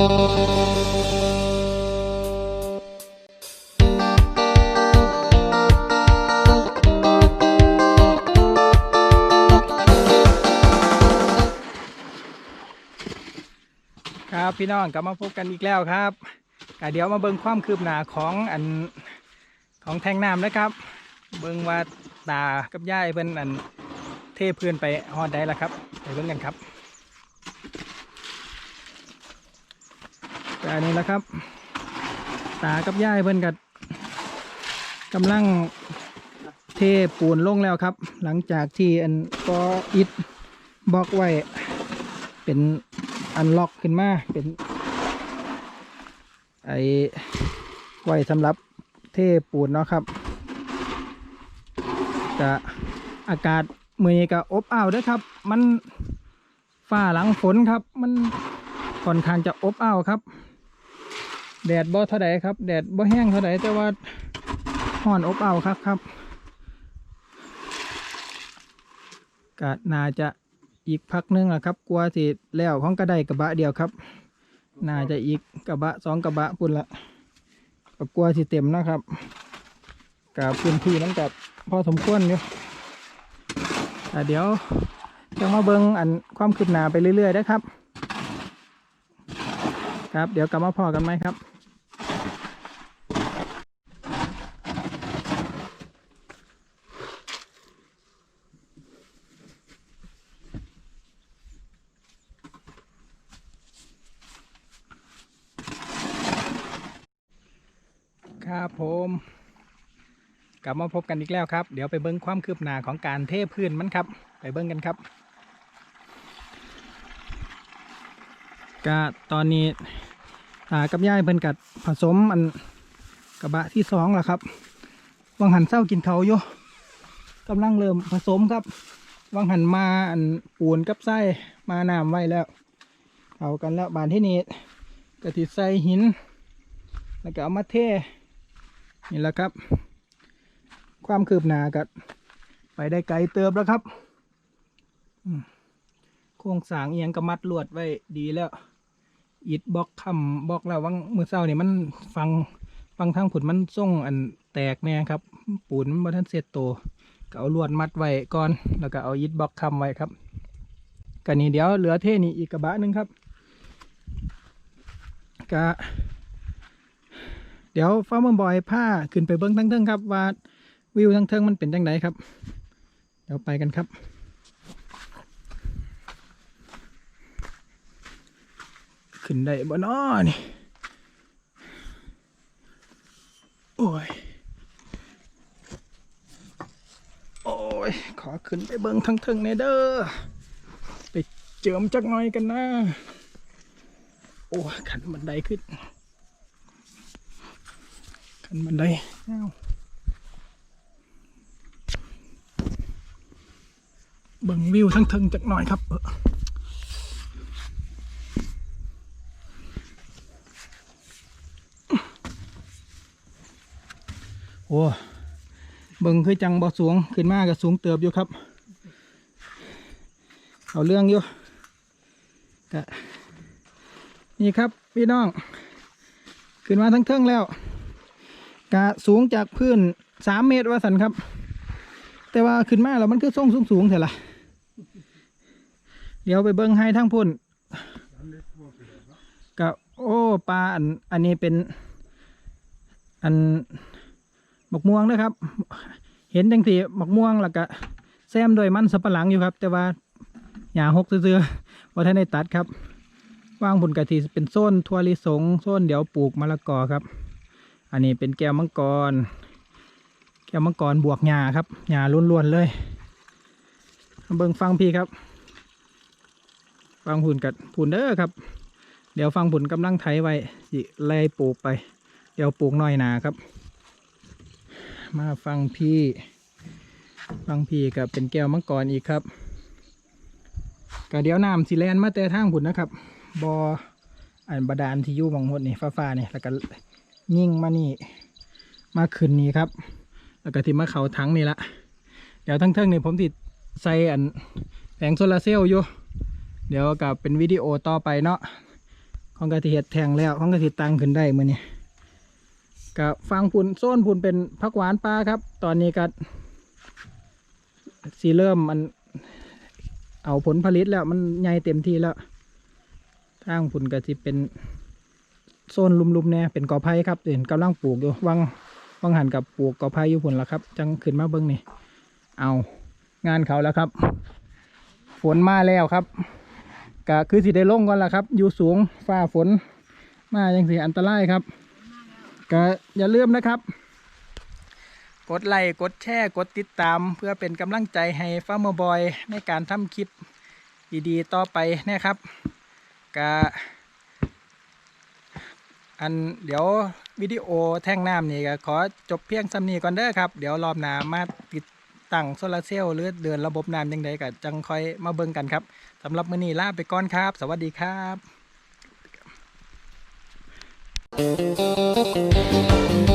ครับพี่น้องกลับมาพบกันอีกแล้วครับเดี๋ยวมาเบิ่งความคืบหน้าของอันของแทงน้ำนะครับ เบิ่งว่าตากับย่ายเป็นอันเทพื้นไปฮอดได้แล้วครับ ไปเบิ่งกันครับ ก็อันนี้แหละครับ ตากับย่ายเพิ่นกักำลังเทปูนลงแล้วครับ หลังจากที่อันก็อิดบล็อกไว้ เป็นอันล็อกขึ้นมาเป็นไอไว้สำหรับเทปูนเนาะครับจะอากาศมือนี้ก็อบอ้าวด้วยครับ มันฝ้าหลังฝนครับ มันค่อนข้างจะอบอ้าวครับ แดดบ่เท่าใดครับ แดดบ่แห้งเท่าใดแต่ว่าห้อนอบเอาครับครับก็น่าจะอีกพักนึงอะครับ กลัวสิแล้วของกระไดกระบะเดียวครับ น่าจะอีกกระบะสองกระบะปุ่นละก็กลัวสิเต็มนะครับกับพื้นที่นั้นกับพอสมควรอยู่แต่เดี๋ยวจะมาเบิงอันความคืบหน้าไปเรื่อยๆนะครับ ครับ เดี๋ยวกลับมาพอกันไหมครับครับผมกลับมาพบกันอีกแล้วครับ เดี๋ยวไปเบิ้งความคืบหน้าของการเทพื้นมันครับ ไปเบิ้งกันครับ ก็ตอนนี้ตากับย่ายเพิ่นกัดผสมอันกระบะที่สองแล้วครับ วังหันเศร้ากินเขาอยู่กำลังเริ่มผสมครับ วังหันมาอันปูนกับไส้มาน้ำไว้แล้วเอากันแล้วบานที่นี้กะติใส่หิน แล้วก็เอามาเทนี่แหละครับ ความคืบหน้ากับไปได้ไกลเติบแล้วครับโครงสร้างเอียงกระมัดลวดไว้ดีแล้ว อิดบล็อกคำบล็อกแล้ววังมือเศร้านี่มันฟังฟังทางผุดมันส่งอันแตกแน่ครับ ปูนมันบ่ทันเสร็จโตวก็เอาลวดมัดไว้ก่อน แล้วก็เอาอิดบล็อกคำไว้ครับกันนี้เดี๋ยวเหลือเท่นี่อีกกระบะหนึ่งครับก็เดี๋ยวฟ้าเมืองบอยผ้าขึ้นไปเบิ้งทั้งเทิงครับว่าวิวทั้งเทิงมันเป็นจังไดครับ เดี๋ยวไปกันครับ ขึ้นได้บ่น้อนี่ โอ้ย โอ้ย ขอขึ้นไปเบิ้งทั้งเทิงในเด้อ ไปเจิมจักหน่อยกันนะ โอ้ยขันบันไดขึ้นขึ้นบันไดเอ้าเบิ่งวิวทั้งเทิงจักหน่อยครับเออ โอ้เบิ่งคือจังบ่สูงขึ้นมากก็สูงเติบอยู่ครับ เอาเรื่องอยู่กะนี่ครับพี่น้อง ขึ้นมาทั้งเทิงแล้วกะสูงจากพื้นสามเมตรว่าสันครับ แต่ว่าขึ้นมาแล้วมันคือส่งสูงสูงเถอะล่ะเดี๋ยวไปเบิ้งให้ทั้งพุ่นกะโอ้ปลาอันอันนี้เป็น อัน บักม่วงนะครับ เห็นจังสีบักม่วงแล้วก็แซมโดวยมันสับปะหลังอยู่ครับ แต่ว่าหญ้าหกซื่อๆว่าท่านได้ตัดครับว่างผลกะทิเป็นโซนทัวลิสงโซนเดี๋ยวปลูกมะละกอครับ อันนี้เป็นแก้วมังกร แก้วมังกรบวกหญ้าครับหญ้าล้วนๆเลยเบิ่งฟังพี่ครับ ฟังผุนกัดผุนเด้อครับ เดี๋ยวฟังผุนกำลังไถไว้สิไล่ปลูกไป เดี๋ยวปลูกน้อยหนาครับ มาฟังพี่ ฟังพี่กับเป็นแก้วมังกรอีกครับก็เดี๋ยวน้ำสิแลนมาแต่ทางผุนนะครับบออันบาดาลที่ยู่หมองหดนี่ฟ้าๆนี่แล้วก็ยิ่งมานี่ มาขึ้นนี่ครับ แล้วก็ที่มาเขาถังนี่ละเดี๋ยวทั้งเทิงนี่ผมติดใส่อันแผงโซลาร์เซลล์อยู่เดี๋ยวกับเป็นวิดีโอต่อไปเนาะของกะทิเห็ดแทงแล้วของกะทิตังขึ้นได้เมื่อนี้ กับฟังพุ่นโซนพุ่นเป็นผักหวานปลาครับ ตอนนี้ก็สีเริ่มมัน เอาผลผลิตแล้วมันใหญ่เต็มที่แล้วทางพุ่นก็สิเป็นโซนลุมๆเนี่ยเป็นกอไผ่ครับเห็นกำลังปลูกอยู่วังวังหันกับปลูกกอไผ่อยู่พุ่นแล้วครับ จังขึ้นมาเบิ้งนี่เอางานเขาแล้วครับ ฝนมาแล้วครับก็คือสิได้ลงก่อนละครับ อยู่สูงฟ้าฝน มาอย่างสิอันตรายครับ ก็อย่าลืมนะครับ กดไลค์กดแชร์กดติดตาม เพื่อเป็นกำลังใจให้ฟาร์มบอยในการทำคลิปดีๆ ต่อไปนะครับก็อันเดี๋ยววิดีโอแท่งน้ำนี่ก็ขอจบเพียงสำนีก่อนเด้อครับ เดี๋ยวรอบหน้ามาติดตั้งโซลาร์เซลล์หรือเดินระบบน้ำยังไงก็จังค่อยมาเบิ่งกันครับสำหรับมื้อนี้ลาไปก่อนครับ สวัสดีครับ Thank you.